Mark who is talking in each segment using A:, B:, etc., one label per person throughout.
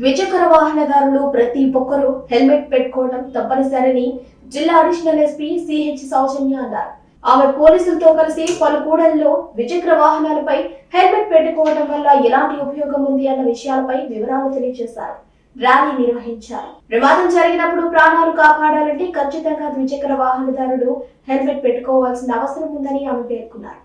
A: ద్విచక్ర వాహనదారులు ప్రతి ఒక్కరూ హెల్మెట్ పెట్టుకోవడం తప్పనిసరిని జిల్లా అడిషనల్ ఎస్పీ సిహెచ్ సౌజన్య అన్నారు. ఆమె పోలీసులతో కలిసి పలు కూడల్లో ద్విచక్ర వాహనాలపై హెల్మెట్ పెట్టుకోవడం వల్ల ఎలాంటి ఉపయోగం ఉంది అన్న విషయాలపై వివరాలు తెలియజేశారు. ర్యాలీ నిర్వహించారు. ప్రమాదం జరిగినప్పుడు ప్రాణాలు కాపాడాలంటే ఖచ్చితంగా ద్విచక్ర వాహనదారులు హెల్మెట్ పెట్టుకోవాల్సిన అవసరం ఉందని ఆమె పేర్కొన్నారు.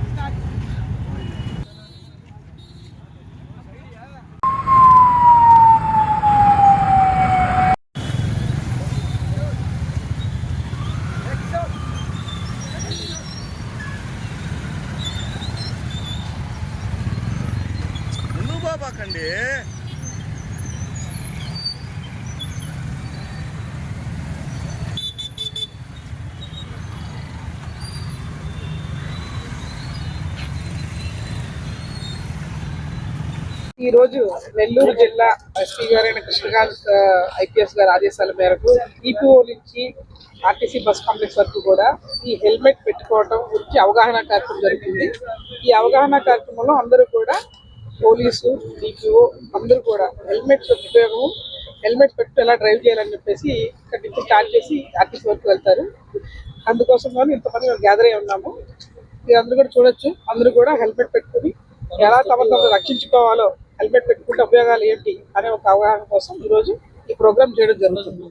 B: ముందుకు
C: ఈ రోజు నెల్లూరు జిల్లా ఎస్పీ గారైన కృష్ణకాంత్ ఐపీఎస్ గారి ఆదేశాల మేరకు ఈపీఓ నుంచి ఆర్టీసీ బస్ కాంప్లెక్స్ వరకు కూడా ఈ హెల్మెట్ పెట్టుకోవడం గురించి అవగాహన కార్యక్రమం జరిగింది ఈ అవగాహన కార్యక్రమంలో అందరూ కూడా పోలీసు డిపిఓ అందరూ కూడా హెల్మెట్ ఉపయోగం హెల్మెట్ పెట్టు ఎలా డ్రైవ్ చేయాలని చెప్పేసి ఇక్కడ నుంచి స్టార్ట్ చేసి ఆర్టీసీ వరకు వెళ్తారు. అందుకోసం కానీ ఇంతమంది మేము గ్యాదర్ అయి ఉన్నాము. మీరు అందరూ కూడా చూడొచ్చు. అందరూ కూడా హెల్మెట్ పెట్టుకుని ఎలా తమ తమను రక్షించుకోవాలో హెల్మెట్ పెట్టుకుంటే ఉపయోగాలు ఏంటి అనే ఒక అవగాహన కోసం ఈరోజు ఈ ప్రోగ్రామ్ చేయడం జరుగుతుంది.